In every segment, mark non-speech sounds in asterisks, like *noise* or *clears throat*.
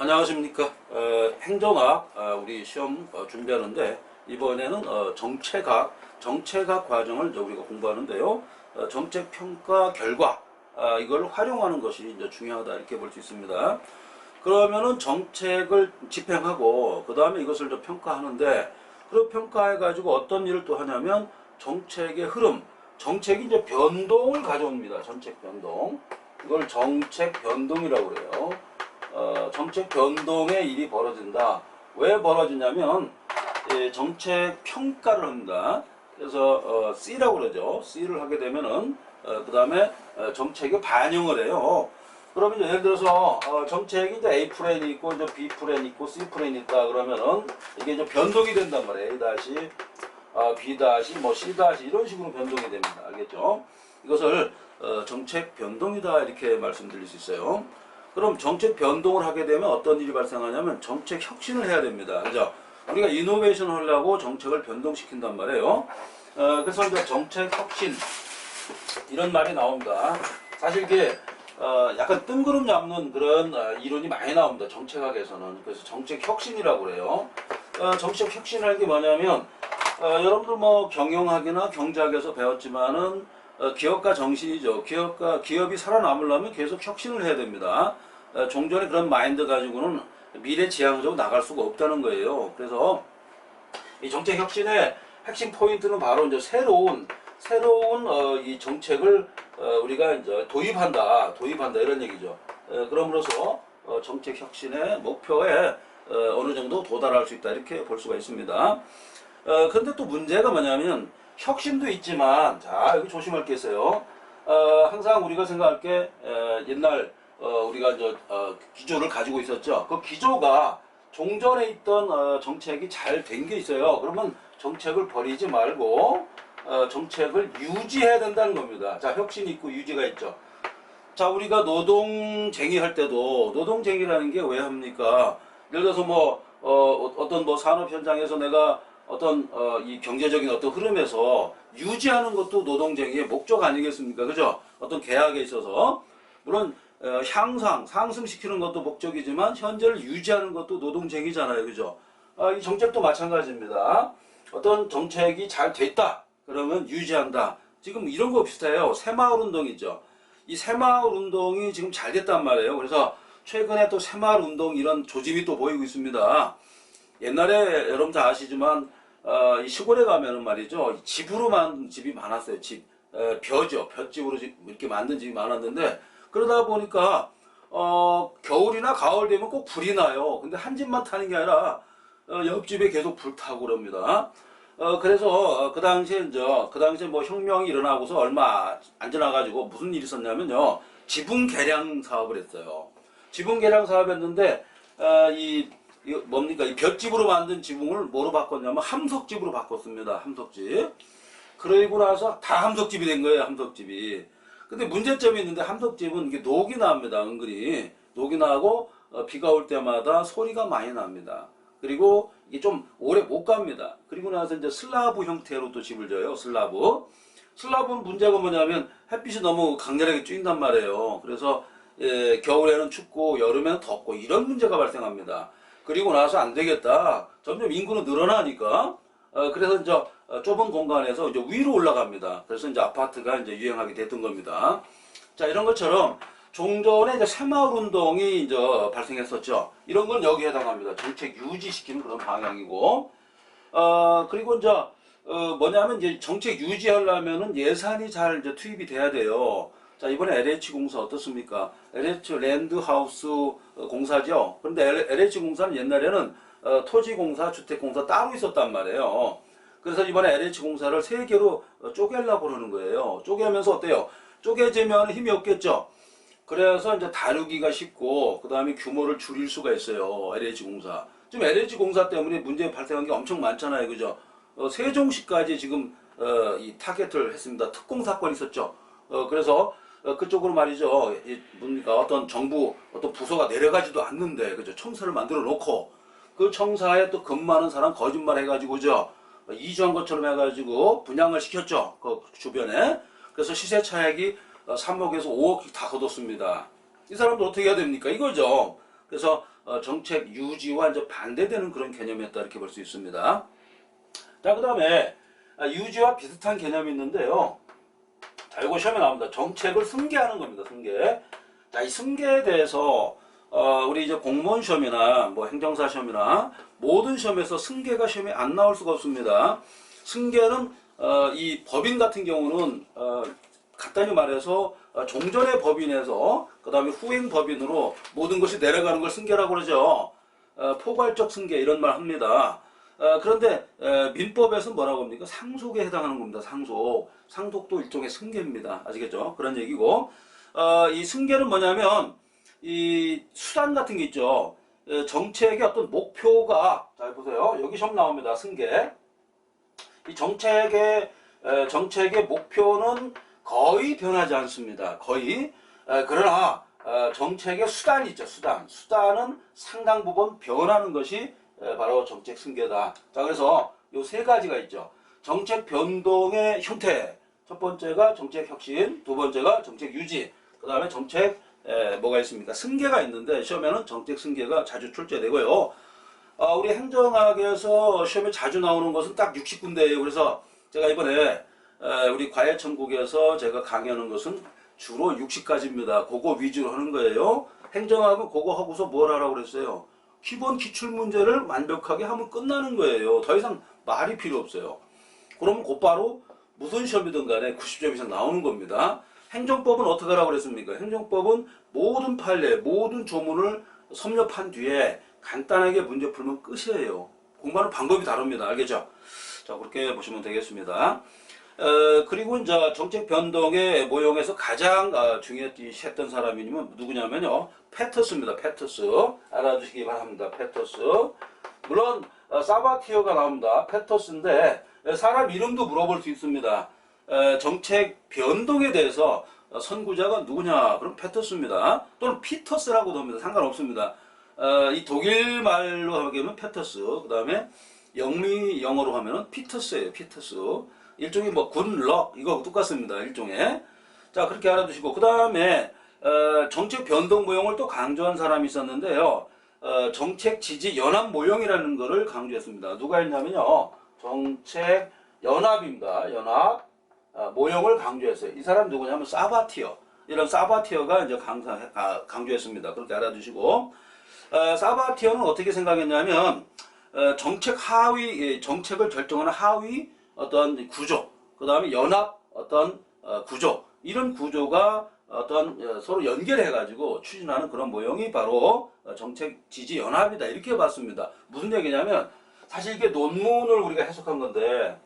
안녕하십니까. 어, 행정학 어, 우리 시험 어, 준비하는데 이번에는 어, 정책학 정책학 과정을 이제 우리가 공부하는데요. 어, 정책 평가 결과 아, 이걸 활용하는 것이 이제 중요하다 이렇게 볼 수 있습니다. 그러면은 정책을 집행하고 그 다음에 이것을 좀 평가하는데 그 평가해 가지고 어떤 일을 또 하냐면 정책의 흐름, 정책이 이제 변동을 가져옵니다. 정책 변동. 이걸 정책 변동이라고 그래요. 어, 정책 변동의 일이 벌어진다. 왜 벌어지냐면 예, 정책 평가를 합니다. 그래서 어, C라고 그러죠. C를 하게 되면은 어, 그 다음에 어, 정책에 반영을 해요. 그러면 예를 들어서 어, 정책이 이제 A 플랜이 있고 이제 B 플랜이 있고 C 플랜이 있다 그러면은 이게 이제 변동이 된단 말이에요. A 다시 어, B 다시 뭐 C 다시 이런 식으로 변동이 됩니다. 알겠죠? 이것을 어, 정책 변동이다 이렇게 말씀드릴 수 있어요. 그럼 정책 변동을 하게 되면 어떤 일이 발생하냐면 정책 혁신을 해야 됩니다. 그죠? 우리가 이노베이션 하려고 정책을 변동시킨단 말이에요. 어, 그래서 이제 정책 혁신 이런 말이 나옵니다. 사실 이게 어, 약간 뜬구름 잡는 그런 어, 이론이 많이 나옵니다. 정책학에서는. 그래서 정책 혁신이라고 그래요. 어, 정책 혁신이라는 게 뭐냐면 어, 여러분들 뭐 경영학이나 경제학에서 배웠지만은 어, 기업가 정신이죠. 기업가 기업이 살아남으려면 계속 혁신을 해야 됩니다. 어, 종전의 그런 마인드 가지고는 미래 지향적으로 나갈 수가 없다는 거예요. 그래서 이 정책 혁신의 핵심 포인트는 바로 이제 새로운 새로운 어, 이 정책을 어, 우리가 이제 도입한다, 도입한다 이런 얘기죠. 어, 그럼으로써 어, 정책 혁신의 목표에 어, 어느 정도 도달할 수 있다 이렇게 볼 수가 있습니다. 어, 근데 또 문제가 뭐냐면 혁신도 있지만 자 여기 조심할 게 있어요. 어, 항상 우리가 생각할 게 에, 옛날 어, 우리가 저 어, 기조를 가지고 있었죠. 그 기조가 종전에 있던 어, 정책이 잘 된 게 있어요. 그러면 정책을 버리지 말고 어, 정책을 유지해야 된다는 겁니다. 자, 혁신이 있고 유지가 있죠. 자, 우리가 노동쟁이 할 때도 노동쟁이라는 게 왜 합니까? 예를 들어서 뭐 어, 어떤 뭐 산업 현장에서 내가 어떤 어, 이 경제적인 어떤 흐름에서 유지하는 것도 노동쟁이의 목적 아니겠습니까? 그죠? 어떤 계약에 있어서 물론 어, 향상, 상승시키는 것도 목적이지만 현재를 유지하는 것도 노동쟁이잖아요. 그죠? 아, 이 정책도 마찬가지입니다. 어떤 정책이 잘 됐다. 그러면 유지한다. 지금 이런 거 비슷해요. 새마을 운동이죠. 이 새마을 운동이 지금 잘 됐단 말이에요. 그래서 최근에 또 새마을 운동 이런 조짐이 또 보이고 있습니다. 옛날에 여러분 다 아시지만 어, 이 시골에 가면은 말이죠 집으로 만든 집이 많았어요. 집 에, 벼죠. 벼집으로 집 이렇게 만든 집이 많았는데 그러다 보니까 어, 겨울이나 가을 되면 꼭 불이 나요. 근데 한 집만 타는 게 아니라 어, 옆집에 계속 불 타고 그럽니다. 어, 그래서 어, 그 당시에 이제 그 당시에 뭐 혁명이 일어나고서 얼마 안 지나가지고 무슨 일이 있었냐면요 지붕 개량 사업을 했어요. 지붕 개량 사업했는데 어, 이, 이 뭡니까 이 볏집으로 만든 지붕을 뭐로 바꿨냐면 함석집으로 바꿨습니다. 함석집. 그러고 나서 다 함석집이 된 거예요. 함석집이. 근데 문제점이 있는데 함석집은 이게 녹이 납니다. 은근히 녹이 나고 어, 비가 올 때마다 소리가 많이 납니다. 그리고 이게 좀 오래 못 갑니다. 그리고 나서 이제 슬라브 형태로 또 집을 져요. 슬라브. 슬라브는 문제가 뭐냐면 햇빛이 너무 강렬하게 쬐인단 말이에요. 그래서 예, 겨울에는 춥고 여름에는 덥고 이런 문제가 발생합니다. 그리고 나서 안 되겠다. 점점 인구는 늘어나니까 어, 그래서 이제 어, 좁은 공간에서 이제 위로 올라갑니다. 그래서 이제 아파트가 이제 유행하게 됐던 겁니다. 자 이런 것처럼 종전에 이제 새마을 운동이 이제 발생했었죠. 이런 건 여기에 해당합니다. 정책 유지시키는 그런 방향이고, 어, 그리고 이제, 어, 뭐냐면 이제 정책 유지하려면은 예산이 잘 이제 투입이 돼야 돼요. 자, 이번에 LH 공사 어떻습니까? LH 랜드하우스 어, 공사죠. 그런데 LH 공사는 옛날에는 어, 토지공사, 주택공사 따로 있었단 말이에요. 그래서 이번에 LH 공사를 세 개로 어, 쪼개려고 그러는 거예요. 쪼개면서 어때요? 쪼개지면 힘이 없겠죠? 그래서 이제 다루기가 쉽고 그다음에 규모를 줄일 수가 있어요. LH 공사. 지금 LH 공사 때문에 문제 발생한 게 엄청 많잖아요. 그죠? 어, 세종시까지 지금 어, 이 타겟을 했습니다. 특공 사건이 있었죠. 어, 그래서 어, 그쪽으로 말이죠. 이 뭡니까? 어떤 정부 어떤 부서가 내려가지도 않는데 그죠? 청사를 만들어 놓고 그 청사에 또 근무하는 사람 거짓말 해가지고 그죠? 어, 이주한 것처럼 해가지고 분양을 시켰죠. 그 주변에. 그래서 시세 차익이 3억에서 5억 다 거뒀습니다. 이 사람들 어떻게 해야 됩니까? 이거죠. 그래서 어, 정책 유지와 이제 반대되는 그런 개념이었다 이렇게 볼 수 있습니다. 자, 그 다음에 유지와 비슷한 개념이 있는데요. 자, 이거 시험에 나옵니다. 정책을 승계하는 겁니다. 승계. 자, 이 승계에 대해서 어, 우리 이제 공무원 시험이나 뭐 행정사 시험이나 모든 시험에서 승계가 시험에 안 나올 수가 없습니다. 승계는 어, 이 법인 같은 경우는 어, 간단히 말해서 어, 종전의 법인에서 그 다음에 후행 법인으로 모든 것이 내려가는 걸 승계라고 그러죠. 어, 포괄적 승계 이런 말 합니다. 어, 그런데 에, 민법에서 뭐라고 합니까? 상속에 해당하는 겁니다. 상속. 상속도 일종의 승계입니다. 아시겠죠? 그런 얘기고 어, 이 승계는 뭐냐면 이 수단 같은 게 있죠. 에, 정책의 어떤 목표가 잘 보세요. 여기 시험 나옵니다. 승계. 이 정책의 에, 정책의 목표는 거의 변하지 않습니다. 거의 에, 그러나 어, 정책의 수단이 있죠. 수단. 수단은 상당 부분 변하는 것이 에, 바로 정책 승계다. 자 그래서 요 세 가지가 있죠. 정책 변동의 형태. 첫 번째가 정책 혁신, 두 번째가 정책 유지, 그 다음에 정책 에, 뭐가 있습니까? 승계가 있는데 시험에는 정책 승계가 자주 출제되고요. 어, 우리 행정학에서 시험에 자주 나오는 것은 딱 60군데예요. 그래서 제가 이번에 에, 우리 과외천국에서 제가 강의하는 것은 주로 60가지입니다. 그거 위주로 하는 거예요. 행정학은 그거 하고서 뭘 하라고 그랬어요? 기본 기출 문제를 완벽하게 하면 끝나는 거예요. 더 이상 말이 필요 없어요. 그러면 곧바로 무슨 시험이든 간에 90점 이상 나오는 겁니다. 행정법은 어떻게 하라고 그랬습니까? 행정법은 모든 판례, 모든 조문을 섭렵한 뒤에 간단하게 문제 풀면 끝이에요. 공부하는 방법이 다릅니다. 알겠죠? 자, 그렇게 보시면 되겠습니다. 어, 그리고 이제 정책 변동의 모형에서 가장 어, 중요했던 사람이 누구냐면요. 패터스입니다. 패터스. 알아두시기 바랍니다. 패터스. 물론 어, 사바티어가 나옵니다. 패터스인데 에, 사람 이름도 물어볼 수 있습니다. 에, 정책 변동에 대해서 어, 선구자가 누구냐? 그럼 패터스입니다. 또는 피터스라고도 합니다. 상관없습니다. 어, 이 독일 말로 하면 패터스. 그 다음에 영미 영어로 하면은 피터스예요. 피터스. 일종의 뭐 굿럭 이거 똑같습니다. 일종의. 자 그렇게 알아두시고 그 다음에 어, 정책 변동 모형을 또 강조한 사람이 있었는데요. 어, 정책 지지 연합 모형이라는 것을 강조했습니다. 누가 했냐면요. 정책 연합입니다. 연합 어, 모형을 강조했어요. 이 사람 누구냐면 사바티어. 이런 사바티어가 이제 강사, 아, 강조했습니다. 그렇게 알아두시고 어, 사바티어는 어떻게 생각했냐면 어, 정책 하위 예, 정책을 결정하는 하위 어떤 구조, 그 다음에 연합 어떤 어, 구조 이런 구조가 어떤 어, 서로 연결해가지고 추진하는 그런 모형이 바로 어, 정책 지지 연합이다 이렇게 봤습니다. 무슨 얘기냐면 사실 이게 논문을 우리가 해석한 건데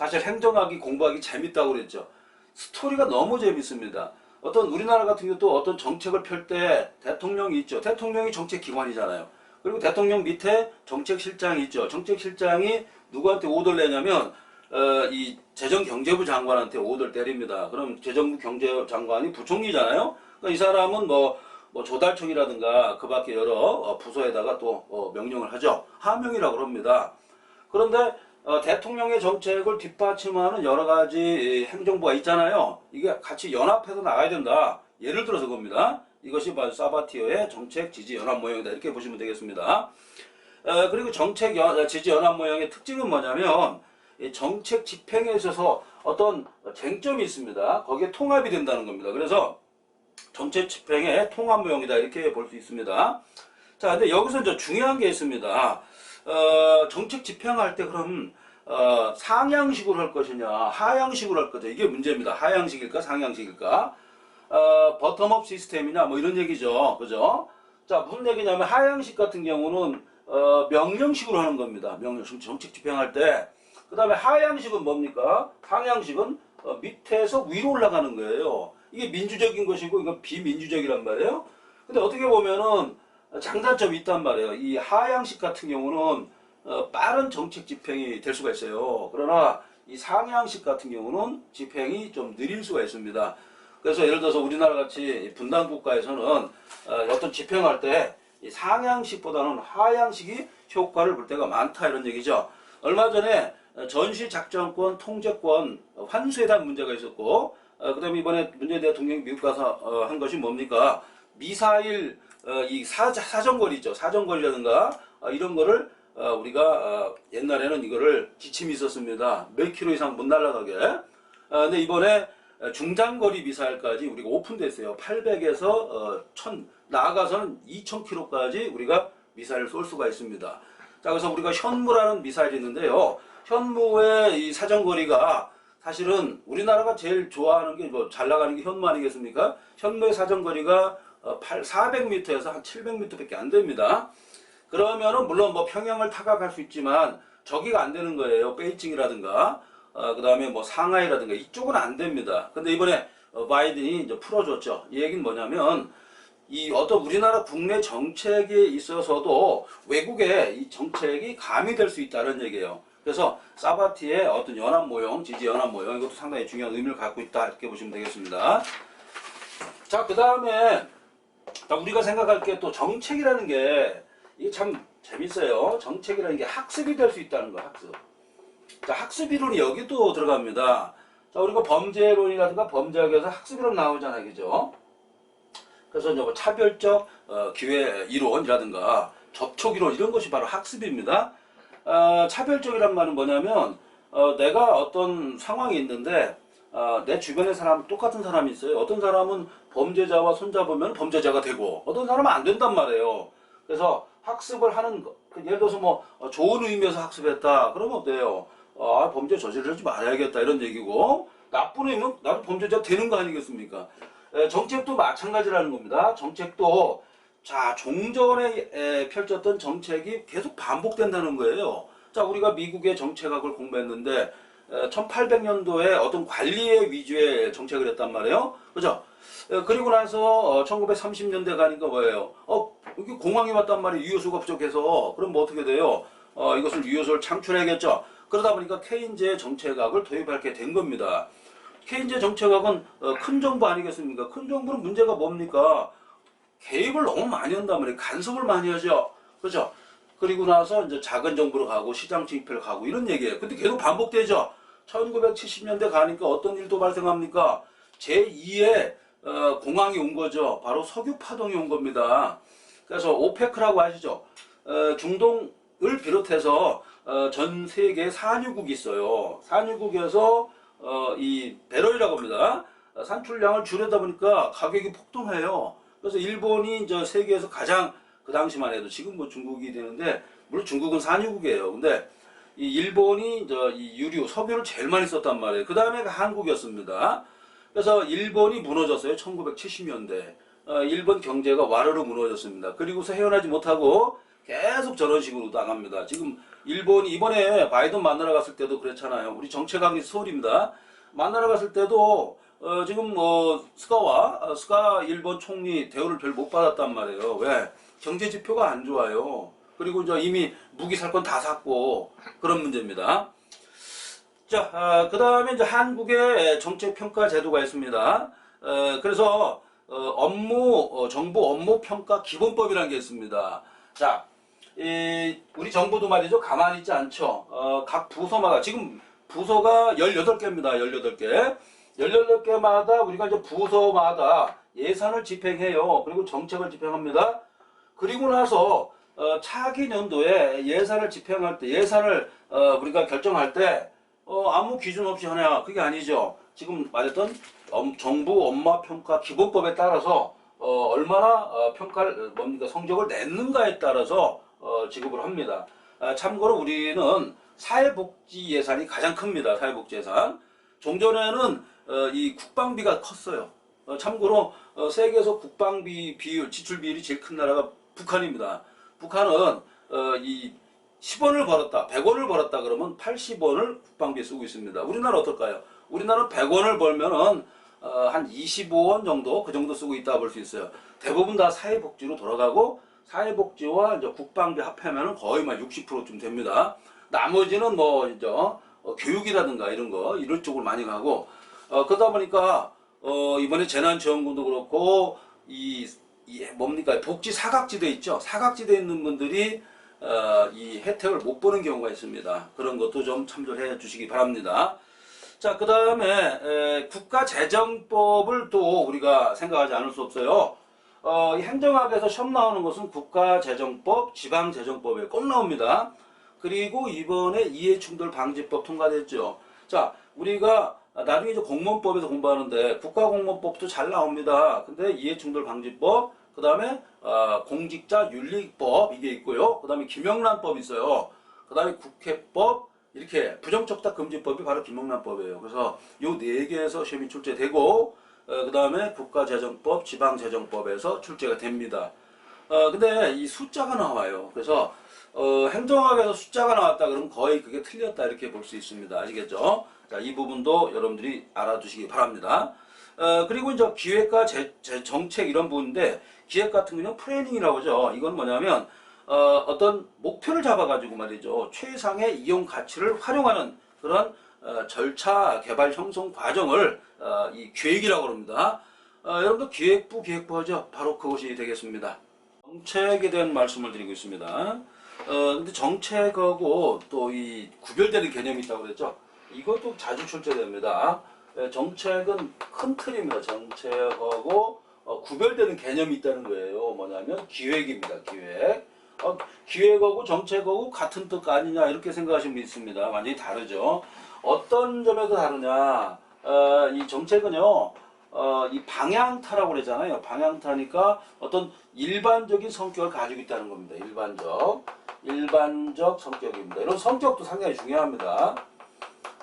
사실 행정학이 공부하기 재밌다고 그랬죠. 스토리가 너무 재밌습니다. 어떤 우리나라 같은 경우도 어떤 정책을 펼 때 대통령이 있죠. 대통령이 정책 기관이잖아요. 그리고 대통령 밑에 정책실장이 있죠. 정책실장이 누구한테 오더를 내냐면 어, 이 재정경제부 장관한테 오더를 때립니다. 그럼 재정부 경제 장관이 부총리잖아요. 그러니까 이 사람은 뭐, 뭐 조달청이라든가 그 밖에 여러 어, 부서에다가 또 어, 명령을 하죠. 하명이라고 합니다. 그런데 어, 대통령의 정책을 뒷받침하는 여러 가지 이 행정부가 있잖아요. 이게 같이 연합해서 나가야 된다. 예를 들어서 겁니다. 이것이 바로 사바티어의 정책 지지 연합 모형이다. 이렇게 보시면 되겠습니다. 어, 그리고 정책 연- 지지 연합 모형의 특징은 뭐냐면 이 정책 집행에 있어서 어떤 쟁점이 있습니다. 거기에 통합이 된다는 겁니다. 그래서 정책 집행의 통합 모형이다. 이렇게 볼 수 있습니다. 자, 근데 여기서 이제 중요한 게 있습니다. 어, 정책 집행할 때 그럼 어, 상향식으로 할 것이냐, 하향식으로 할 것이냐 이게 문제입니다. 하향식일까, 상향식일까? 어, 버텀업 시스템이냐, 뭐 이런 얘기죠, 그죠? 자, 무슨 얘기냐면 하향식 같은 경우는 어, 명령식으로 하는 겁니다. 명령식 정책 집행할 때. 그 다음에 하향식은 뭡니까? 상향식은 어, 밑에서 위로 올라가는 거예요. 이게 민주적인 것이고 이건 비민주적이란 말이에요. 근데 어떻게 보면은 장단점이 있단 말이에요. 이 하향식 같은 경우는 어, 빠른 정책 집행이 될 수가 있어요. 그러나 이 상향식 같은 경우는 집행이 좀 느릴 수가 있습니다. 그래서 예를 들어서 우리나라 같이 분단 국가에서는 어, 어떤 집행할 때이 상향식보다는 하향식이 효과를 볼 때가 많다 이런 얘기죠. 얼마 전에 전시 작전권, 통제권 환수에 대한 문제가 있었고, 어, 그 다음에 이번에 문재인 대통령이 미국 가서 어, 한 것이 뭡니까? 미사일 어, 이 사, 사정거리 있죠. 사정거리라든가 어, 이런 거를 어, 우리가 어, 옛날에는 이거를 지침이 있었습니다. 몇 킬로 이상 못 날아가게. 어, 근데 이번에 중장거리 미사일까지 우리가 오픈됐어요. 800에서 어, 1000 나아가서는 2000킬로까지 우리가 미사일을 쏠 수가 있습니다. 자, 그래서 우리가 현무라는 미사일이 있는데요. 현무의 이 사정거리가 사실은 우리나라가 제일 좋아하는 게 뭐 잘 나가는 게 현무 아니겠습니까? 현무의 사정거리가 어, 8, 400m에서 한 700m밖에 안 됩니다. 그러면은 물론 뭐 평양을 타격할 수 있지만 저기가 안 되는 거예요. 베이징이라든가 어, 그 다음에 뭐 상하이라든가 이쪽은 안 됩니다. 근데 이번에 어, 바이든이 이제 풀어줬죠. 이 얘기는 뭐냐면 이 어떤 우리나라 국내 정책에 있어서도 외국의 이 정책이 가미될 수 있다는 얘기예요. 그래서 사바티의 어떤 연합 모형, 지지 연합 모형 이것도 상당히 중요한 의미를 갖고 있다 이렇게 보시면 되겠습니다. 자, 그 다음에 우리가 생각할 게 또 정책이라는 게 이게 참 재밌어요. 정책이라는 게 학습이 될 수 있다는 거, 학습. 자, 학습 이론이 여기도 들어갑니다. 자, 우리가 범죄론이라든가 범죄학에서 학습 이론 나오잖아요, 그죠? 그래서 이제 뭐 차별적 어, 기회 이론이라든가 접촉 이론 이런 것이 바로 학습입니다. 어, 차별적이란 말은 뭐냐면 어, 내가 어떤 상황이 있는데 어, 내 주변에 사람 똑같은 사람이 있어요. 어떤 사람은 범죄자와 손잡으면 범죄자가 되고 어떤 사람은 안 된단 말이에요. 그래서 학습을 하는 거. 그 예를 들어서 뭐 어, 좋은 의미에서 학습했다. 그러면 어때요? 어, 아, 범죄 저지르지 말아야겠다 이런 얘기고 나쁜 의미면 나도 범죄자 되는 거 아니겠습니까? 에, 정책도 마찬가지라는 겁니다. 정책도 자 종전에 에, 펼쳤던 정책이 계속 반복된다는 거예요. 자 우리가 미국의 정책학을 공부했는데 1800년도에 어떤 관리의 위주의 정책을 했단 말이에요. 그죠? 에, 그리고 나서 1930년대 가니까 뭐예요? 어, 여기 공항이 왔단 말이에요. 유효수가 부족해서. 그럼 뭐 어떻게 돼요? 어, 이것을 유효수를 창출해야겠죠. 그러다 보니까 케인즈의 정책학을 도입하게 된 겁니다. 케인즈의 정책학은 어, 큰 정부 아니겠습니까? 큰 정부는 문제가 뭡니까? 개입을 너무 많이 한단 말이에요. 간섭을 많이 하죠. 그죠? 그리고 나서 이제 작은 정부로 가고 시장 침입을 가고 이런 얘기예요. 근데 계속 반복되죠. 1970년대 가니까 어떤 일도 발생합니까? 제2의 어, 공항이 온 거죠. 바로 석유 파동이 온 겁니다. 그래서 오페크라고 아시죠? 어, 중동을 비롯해서 어, 전 세계 산유국이 있어요. 산유국에서 어, 이 배럴이라고 합니다. 어, 산출량을 줄여다 보니까 가격이 폭등해요. 그래서 일본이 이제 세계에서 가장 그 당시만 해도 지금 뭐 중국이 되는데 물론 중국은 산유국이에요. 근데 이 일본이 이제 이 유류 석유를 제일 많이 썼단 말이에요. 그 다음에 한국이었습니다. 그래서 일본이 무너졌어요. 1970년대. 어, 일본 경제가 와르르 무너졌습니다. 그리고서 헤어나지 못하고 계속 저런 식으로 나갑니다. 지금 일본이 이번에 바이든 만나러 갔을 때도 그랬잖아요. 우리 정책학이 서울입니다. 만나러 갔을 때도 어, 지금 뭐 스가와 어, 스가 일본 총리 대우를 별 못 받았단 말이에요. 왜? 경제 지표가 안 좋아요. 그리고 이제 이미 무기 살 건 다 샀고 그런 문제입니다. 자, 어, 그 다음에 이제 한국의 정책 평가 제도가 있습니다. 어, 그래서 어, 업무 어, 정부 업무 평가 기본법이라는 게 있습니다. 자, 이, 우리 정부도 말이죠 가만히 있지 않죠. 어, 각 부서마다 지금 부서가 18개입니다. 18개. 18개마다 우리가 이제 부서마다 예산을 집행해요. 그리고 정책을 집행합니다. 그리고 나서 어, 차기 년도에 예산을 집행할 때 예산을 어, 우리가 결정할 때 어, 아무 기준 없이 하냐 그게 아니죠. 지금 말했던 엄- 정부 업무 평가 기본법에 따라서 어, 얼마나 어, 평가를 뭡니까 성적을 냈는가에 따라서 어, 지급을 합니다. 아, 참고로 우리는 사회복지 예산이 가장 큽니다. 사회복지 예산. 종전에는 어, 이 국방비가 컸어요. 어, 참고로 어, 세계에서 국방비 비율, 지출 비율이 제일 큰 나라가 북한입니다. 북한은 어, 이 10원을 벌었다, 100원을 벌었다 그러면 80원을 국방비에 쓰고 있습니다. 우리나라 어떨까요? 우리나라 100원을 벌면은 어, 한 25원 정도 그 정도 쓰고 있다 볼 수 있어요. 대부분 다 사회복지로 돌아가고 사회복지와 이제 국방비 합하면은 거의 막 60%쯤 됩니다. 나머지는 뭐 이제 어, 교육이라든가 이런 거 이런 쪽으로 많이 가고 어, 그러다 보니까 어, 이번에 재난지원금도 그렇고 이, 이 뭡니까 복지 사각지대 있죠. 사각지대 있는 분들이 어, 이 혜택을 못 보는 경우가 있습니다. 그런 것도 좀 참조해 주시기 바랍니다. 자, 그 다음에 국가재정법을 또 우리가 생각하지 않을 수 없어요. 어, 이 행정학에서 시험 나오는 것은 국가재정법, 지방재정법에 꼭 나옵니다. 그리고 이번에 이해충돌 방지법 통과됐죠. 자, 우리가 나중에 이제 공무원법에서 공부하는데 국가공무원법도 잘 나옵니다. 근데 이해충돌 방지법, 그 다음에 어, 공직자 윤리법 이게 있고요. 그 다음에 김영란법 있어요. 그 다음에 국회법 이렇게 부정적다 금지법이 바로 김영란법이에요. 그래서 요 네 개에서 시험이 출제되고 어, 그 다음에 국가재정법, 지방재정법에서 출제가 됩니다. 어, 근데 이 숫자가 나와요. 그래서 어, 행정학에서 숫자가 나왔다 그러면 거의 그게 틀렸다 이렇게 볼 수 있습니다. 아시겠죠? 자, 이 부분도 여러분들이 알아두시기 바랍니다. 어, 그리고 이제 기획과 제, 제 정책 이런 부분인데 기획 같은 경우는 플래닝이라고 하죠. 이건 뭐냐면 어, 어떤 목표를 잡아가지고 말이죠. 최상의 이용 가치를 활용하는 그런 어, 절차 개발 형성 과정을 어, 이 기획이라고 합니다. 어, 여러분도 기획부 기획부 하죠. 바로 그것이 되겠습니다. 정책에 대한 말씀을 드리고 있습니다. 어, 근데 정책하고 또 이 구별되는 개념이 있다고 그랬죠. 이것도 자주 출제됩니다. 예, 정책은 큰 틀입니다. 정책하고 어, 구별되는 개념이 있다는 거예요. 뭐냐면 기획입니다. 기획. 어, 기획하고 정책하고 같은 뜻 아니냐 이렇게 생각하시는 분 있습니다. 완전히 다르죠. 어떤 점에서 다르냐? 어, 이 정책은요. 어, 이 방향타라고 그러잖아요. 방향타니까 어떤 일반적인 성격을 가지고 있다는 겁니다. 일반적. 일반적 성격입니다. 이런 성격도 상당히 중요합니다.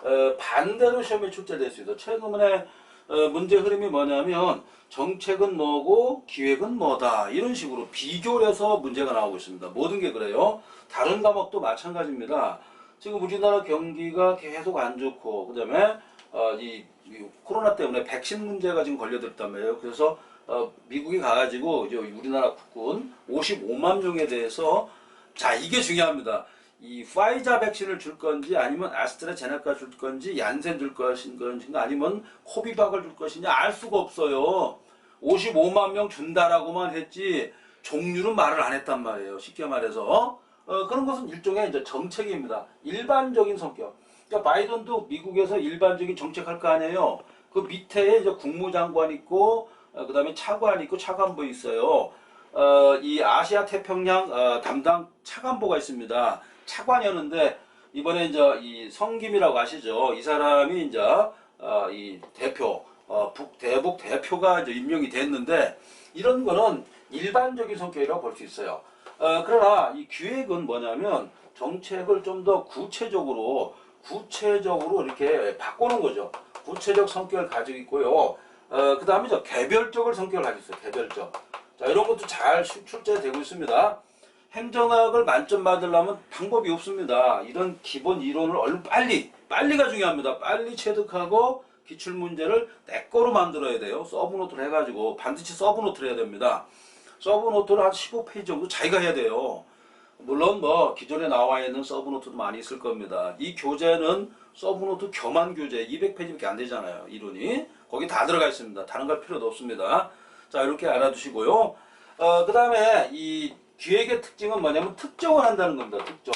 어, 반대로 시험에 출제될 수 있어. 최근에 어, 문제 흐름이 뭐냐면 정책은 뭐고 기획은 뭐다 이런 식으로 비교를 해서 문제가 나오고 있습니다. 모든 게 그래요. 다른 과목도 마찬가지입니다. 지금 우리나라 경기가 계속 안 좋고 그다음에 어, 이, 이 코로나 때문에 백신 문제가 지금 걸려들었단 말이에요. 그래서 어, 미국이 가가지고 이제 우리나라 국군 55만 명에 대해서 자 이게 중요합니다. 이 파이자 백신을 줄 건지 아니면 아스트라제네카 줄 건지 얀센 줄 것인가 아니면 코비박을 줄 것이냐 알 수가 없어요. 55만 명 준다라고만 했지 종류는 말을 안 했단 말이에요. 쉽게 말해서 어, 그런 것은 일종의 이제 정책입니다. 일반적인 성격. 그러니까 바이든도 미국에서 일반적인 정책 할 거 아니에요. 그 밑에 이제 국무장관 있고 어, 그다음에 차관 있고 차관보 있어요. 어, 이 아시아 태평양 어, 담당 차관보가 있습니다. 차관이었는데 이번에 이제 이 성김이라고 아시죠? 이 사람이 이제 어, 이 대표 어, 북 대북 대표가 이제 임명이 됐는데 이런 거는 일반적인 성격이라고 볼 수 있어요. 어, 그러나 이 기획은 뭐냐면 정책을 좀 더 구체적으로 구체적으로 이렇게 바꾸는 거죠. 구체적 성격을 가지고 있고요. 어, 그 다음에 저 개별적을 성격을 가지고 있어요. 개별적. 자, 이런 것도 잘 출- 출제되고 있습니다. 행정학을 만점 받으려면 방법이 없습니다. 이런 기본 이론을 얼른 빨리, 빨리가 중요합니다. 빨리 체득하고 기출 문제를 내 거로 만들어야 돼요. 서브노트를 해가지고 반드시 서브노트를 해야 됩니다. 서브노트를 한 15페이지 정도 자기가 해야 돼요. 물론 뭐 기존에 나와 있는 서브노트도 많이 있을 겁니다. 이 교재는 서브노트 교만 교재 200페이지밖에 안 되잖아요. 이론이 거기 다 들어가 있습니다. 다른 걸 필요도 없습니다. 자 이렇게 알아두시고요. 어, 그 다음에 이 기획의 특징은 뭐냐면 특정을 한다는 겁니다. 특정.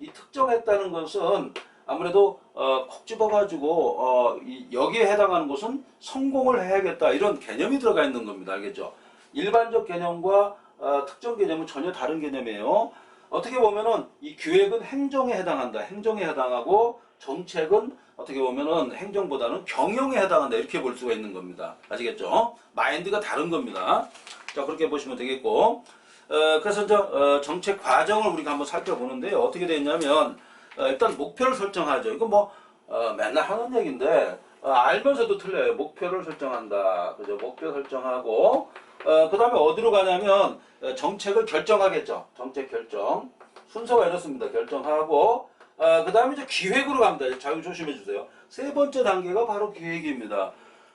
이 특정했다는 것은 아무래도 어, 콕 집어가지고 어, 이 여기에 해당하는 것은 성공을 해야겠다 이런 개념이 들어가 있는 겁니다. 알겠죠? 일반적 개념과 어, 특정 개념은 전혀 다른 개념이에요. 어떻게 보면은 이 기획은 행정에 해당한다. 행정에 해당하고 정책은 어떻게 보면은 행정보다는 경영에 해당한다. 이렇게 볼 수가 있는 겁니다. 아시겠죠? 마인드가 다른 겁니다. 자, 그렇게 보시면 되겠고. 어, 그래서 이제 어, 정책 과정을 우리가 한번 살펴보는데요. 어떻게 되냐면 어, 일단 목표를 설정하죠. 이거 뭐 어, 맨날 하는 얘기인데 어, 알면서도 틀려요. 목표를 설정한다. 그죠? 목표 설정하고 어, 그 다음에 어디로 가냐면 어, 정책을 결정하겠죠. 정책 결정. 순서가 이렇습니다. 결정하고 어, 그 다음에 이제 기획으로 갑니다. 자, 이거 조심해 주세요. 세 번째 단계가 바로 기획입니다.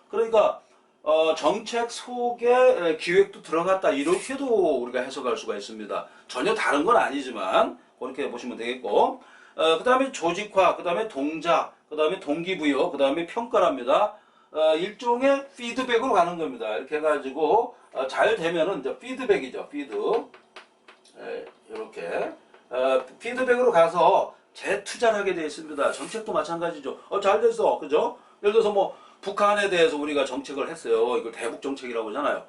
그러니까 어, 정책 속에 에, 기획도 들어갔다 이렇게도 우리가 해석할 수가 있습니다. 전혀 다른 건 아니지만 그렇게 보시면 되겠고 어, 그 다음에 조직화, 그 다음에 동작, 그 다음에 동기부여, 그 다음에 평가랍니다. 어, 일종의 피드백으로 가는 겁니다. 이렇게 해가지고 어, 잘 되면은 이제 피드백이죠. 피드 예, 이렇게 어, 피드백으로 가서 재투자를 하게 되어 있습니다. 정책도 마찬가지죠. 어, 잘 됐어. 그죠? 예를 들어서 뭐 북한에 대해서 우리가 정책을 했어요. 이걸 대북 정책이라고 하잖아요.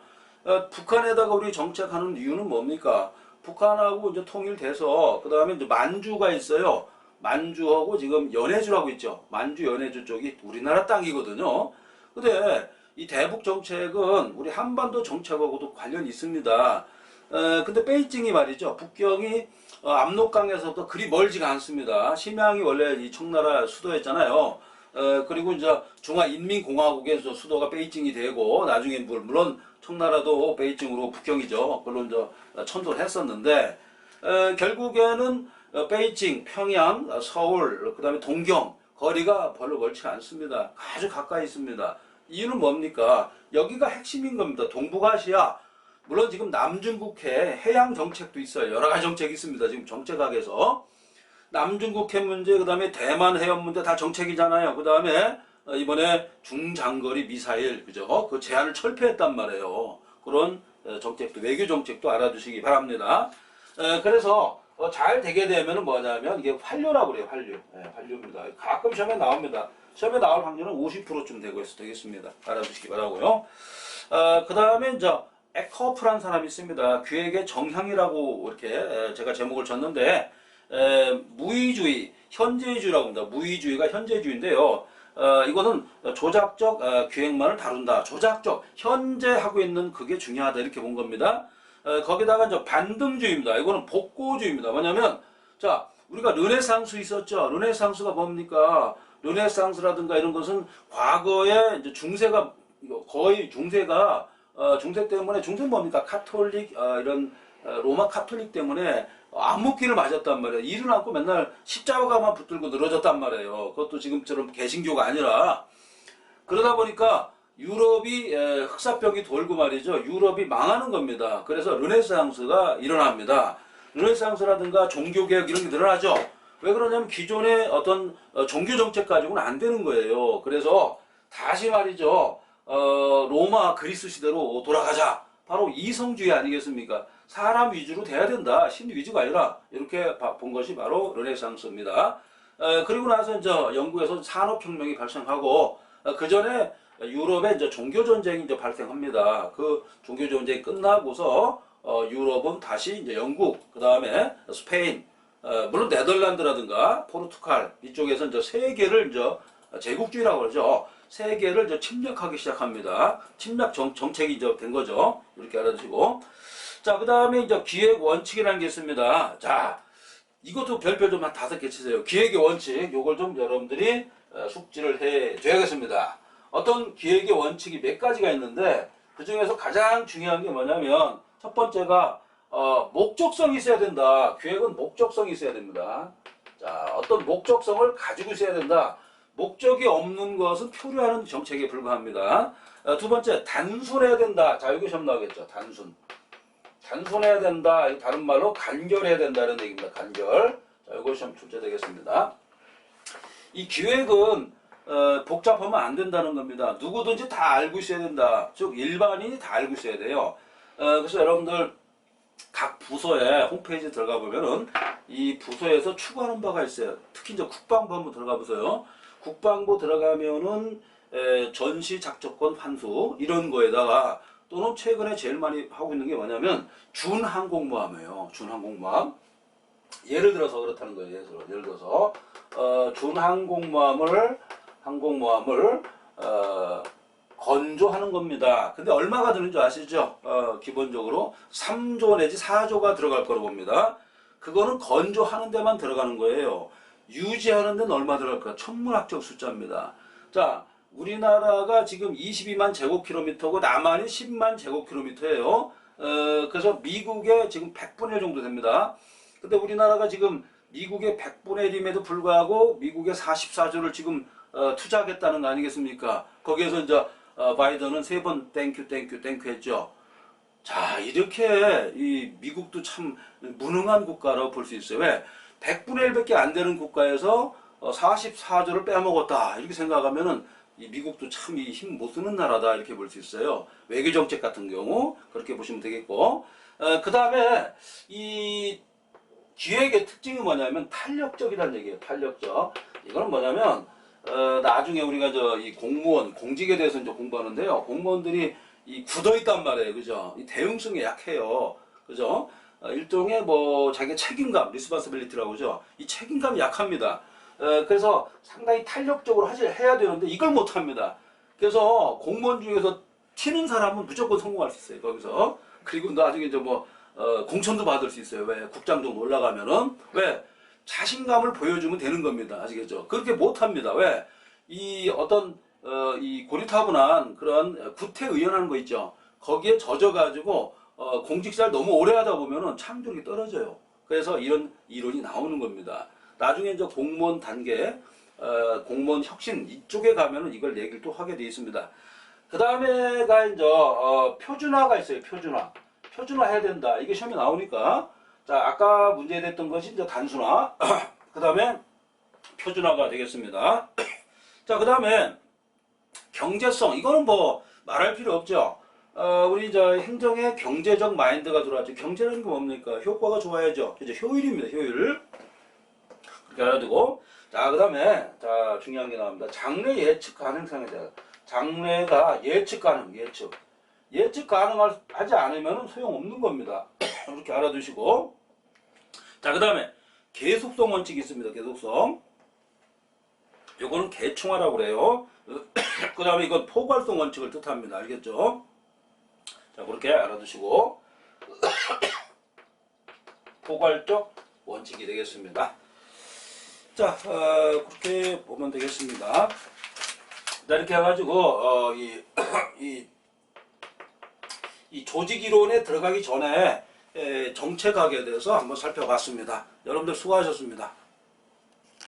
어, 북한에다가 우리 정책하는 이유는 뭡니까? 북한하고 이제 통일돼서 그 다음에 이제 만주가 있어요. 만주하고 지금 연해주라고 있죠. 만주 연해주 쪽이 우리나라 땅이거든요. 근데 이 대북 정책은 우리 한반도 정책하고도 관련이 있습니다. 에, 근데 베이징이 말이죠. 북경이 어, 압록강에서부터 그리 멀지가 않습니다. 심양이 원래 이 청나라 수도였잖아요. 어, 그리고 이제 중화인민공화국에서 수도가 베이징이 되고 나중에 물- 물론 청나라도 베이징으로 북경이죠. 물론 이제 천도를 했었는데 에, 결국에는 어, 베이징, 평양, 어, 서울, 그 다음에 동경 거리가 별로 멀지 않습니다. 아주 가까이 있습니다. 이유는 뭡니까? 여기가 핵심인 겁니다. 동북아시아 물론 지금 남중국해 해양 정책도 있어요. 여러 가지 정책이 있습니다. 지금 정책학에서 남중국해 문제, 그다음에 대만 해협 문제 다 정책이잖아요. 그다음에 어, 이번에 중장거리 미사일 그죠? 그 제한을 철폐했단 말이에요. 그런 어, 정책도 외교 정책도 알아두시기 바랍니다. 에, 그래서 어, 잘 되게 되면은 뭐냐면 이게 환류라고 그래요. 환류. 예, 환류입니다. 가끔 시험에 나옵니다. 시험에 나올 확률은 50%쯤 되고 있어 되겠습니다. 알아두시기 바라고요. 어, 그 다음에 이제 에커프란 사람이 있습니다. 귀에게 정향이라고 이렇게 에, 제가 제목을 줬는데 에, 무의주의, 현재주의라고 합니다. 무의주의가 현재주의인데요. 어, 이거는 조작적 어, 기획만을 다룬다. 조작적 현재 하고 있는 그게 중요하다 이렇게 본 겁니다. 어, 거기다가 이제 반등주의입니다. 이거는 복고주의입니다. 뭐냐면 자 우리가 르네상스 있었죠. 르네상스가 뭡니까? 르네상스라든가 이런 것은 과거에 이제 중세가 거의 중세가 어, 중세 때문에 중세 뭡니까? 카톨릭 어, 이런 어, 로마 카톨릭 때문에 암흑기를 맞았단 말이에요. 일을 않고 맨날 십자가만 붙들고 늘어졌단 말이에요. 그것도 지금처럼 개신교가 아니라 그러다 보니까 유럽이 에, 흑사병이 돌고 말이죠. 유럽이 망하는 겁니다. 그래서 르네상스가 일어납니다. 르네상스라든가 종교개혁 이런 게 늘어나죠. 왜 그러냐면 기존의 어떤 어, 종교 정책 가지고는 안 되는 거예요. 그래서 다시 말이죠. 어, 로마 그리스 시대로 돌아가자. 바로 이성주의 아니겠습니까? 사람 위주로 돼야 된다. 신 위주가 아니라 이렇게 바- 본 것이 바로 르네상스입니다. 에, 그리고 나서 이제 영국에서 산업혁명이 발생하고 그 전에 유럽에 이제 종교 전쟁이 이제 발생합니다. 그 종교 전쟁이 끝나고서 어, 유럽은 다시 이제 영국, 그 다음에 스페인, 어, 물론 네덜란드라든가 포르투갈 이쪽에서 이제 세계를 이제 제국주의라고 그러죠. 세계를 이제 침략하기 시작합니다. 침략 정, 정책이 이제 된 거죠. 이렇게 알아두시고. 자, 그 다음에 이제 기획 원칙이라는 게 있습니다. 자, 이것도 별표 좀 한 다섯 개 치세요. 기획의 원칙, 요걸 좀 여러분들이 어, 숙지를 해 줘야겠습니다. 어떤 기획의 원칙이 몇 가지가 있는데, 그 중에서 가장 중요한 게 뭐냐면, 첫 번째가, 어, 목적성이 있어야 된다. 기획은 목적성이 있어야 됩니다. 자, 어떤 목적성을 가지고 있어야 된다. 목적이 없는 것은 표류하는 정책에 불과합니다. 어, 두 번째, 단순해야 된다. 자, 여기 시험 나오겠죠. 단순. 단순해야 된다. 다른 말로 간결해야 된다는 얘기입니다. 간결. 자, 이거 시험 출제 되겠습니다. 이 기획은 어, 복잡하면 안 된다는 겁니다. 누구든지 다 알고 있어야 된다. 즉 일반인이 다 알고 있어야 돼요. 어, 그래서 여러분들 각 부서에 홈페이지 들어가 보면은 이 부서에서 추구하는 바가 있어요. 특히 이제 국방부 한번 들어가 보세요. 국방부 들어가면은 에, 전시 작전권 환수 이런 거에다가 또는 최근에 제일 많이 하고 있는 게 뭐냐면 준항공모함이에요. 준항공모함. 예를 들어서 그렇다는 거예요. 예를, 들어, 예를 들어서 어, 준항공모함을 항공모함을 어, 건조하는 겁니다. 근데 얼마가 드는 줄 아시죠? 어, 기본적으로 3조 내지 4조가 들어갈 거로 봅니다. 그거는 건조하는 데만 들어가는 거예요. 유지하는 데는 얼마 들어갈까? 천문학적 숫자입니다. 자, 우리나라가 지금 22만 제곱킬로미터고 남한이 10만 제곱킬로미터예요. 어, 그래서 미국의 지금 100분의 1 정도 됩니다. 근데 우리나라가 지금 미국의 100분의 1임에도 불구하고 미국의 44조를 지금 어, 투자하겠다는 거 아니겠습니까? 거기에서 이제 어, 바이든은 세 번 땡큐 땡큐 땡큐 했죠. 자 이렇게 이 미국도 참 무능한 국가라고 볼수 있어요. 왜? 100분의 1밖에 안 되는 국가에서 어, 44조를 빼먹었다 이렇게 생각하면은 이 미국도 참 이 힘 못 쓰는 나라다 이렇게 볼 수 있어요. 외교 정책 같은 경우 그렇게 보시면 되겠고 어, 그 다음에 이 기획의 특징이 뭐냐면 탄력적이라는 얘기예요. 탄력적. 이거는 뭐냐면 어, 나중에 우리가 저 이 공무원 공직에 대해서 이제 공부하는데요. 공무원들이 이 굳어 있단 말이에요. 그죠? 이 대응성이 약해요. 그죠? 어, 일종의 뭐 자기 책임감, 리스폰시빌리티라고 그러죠. 이 책임감이 약합니다. 어, 그래서 상당히 탄력적으로 하지 해야 되는데 이걸 못 합니다. 그래서 공무원 중에서 튀는 사람은 무조건 성공할 수 있어요. 거기서. 그리고 나중에 이제 뭐 어, 공천도 받을 수 있어요. 왜? 국장 정도 올라가면은 왜? 자신감을 보여주면 되는 겁니다. 아시겠죠? 그렇게 못 합니다. 왜? 이 어떤 어, 이 고리타분한 그런 구태의연하는 거 있죠. 거기에 젖어가지고 어, 공직사를 너무 오래 하다 보면은 창조력이 떨어져요. 그래서 이런 이론이 나오는 겁니다. 나중에 이제 공무원 단계, 어, 공무원 혁신 이쪽에 가면은 이걸 얘기를 또 하게 돼 있습니다. 그 다음에가 이제 어, 표준화가 있어요. 표준화. 표준화 해야 된다. 이게 시험에 나오니까 자 아까 문제됐던 것이 이제 단순화. *clears throat* 그 다음에 표준화가 되겠습니다. *clears throat* 자, 그 다음에 경제성. 이거는 뭐 말할 필요 없죠. 어, 우리 저 행정에 경제적 마인드가 들어왔죠. 경제라는 게 뭡니까? 효과가 좋아야죠. 그죠? 효율입니다. 효율. 그렇게 알아두고. 자, 그 다음에, 자, 중요한 게 나옵니다. 장래 예측 가능성이다. 장래가 예측 가능, 예측. 예측 가능하지 않으면 소용없는 겁니다. *clears throat* 이렇게 알아두시고. 자, 그 다음에 계속성 원칙이 있습니다. 계속성. 요거는 개충화라고 그래요. *clears throat* 그 다음에 이건 포괄성 원칙을 뜻합니다. 알겠죠? 자, 그렇게 알아두시고. *clears throat* 포괄적 원칙이 되겠습니다. 자, 어, 그렇게 보면 되겠습니다. 자, 이렇게 해가지고, 어, 이, *clears throat* 이, 이 조직 이론에 들어가기 전에 에, 정책학에 대해서 한번 살펴봤습니다. 여러분들 수고하셨습니다.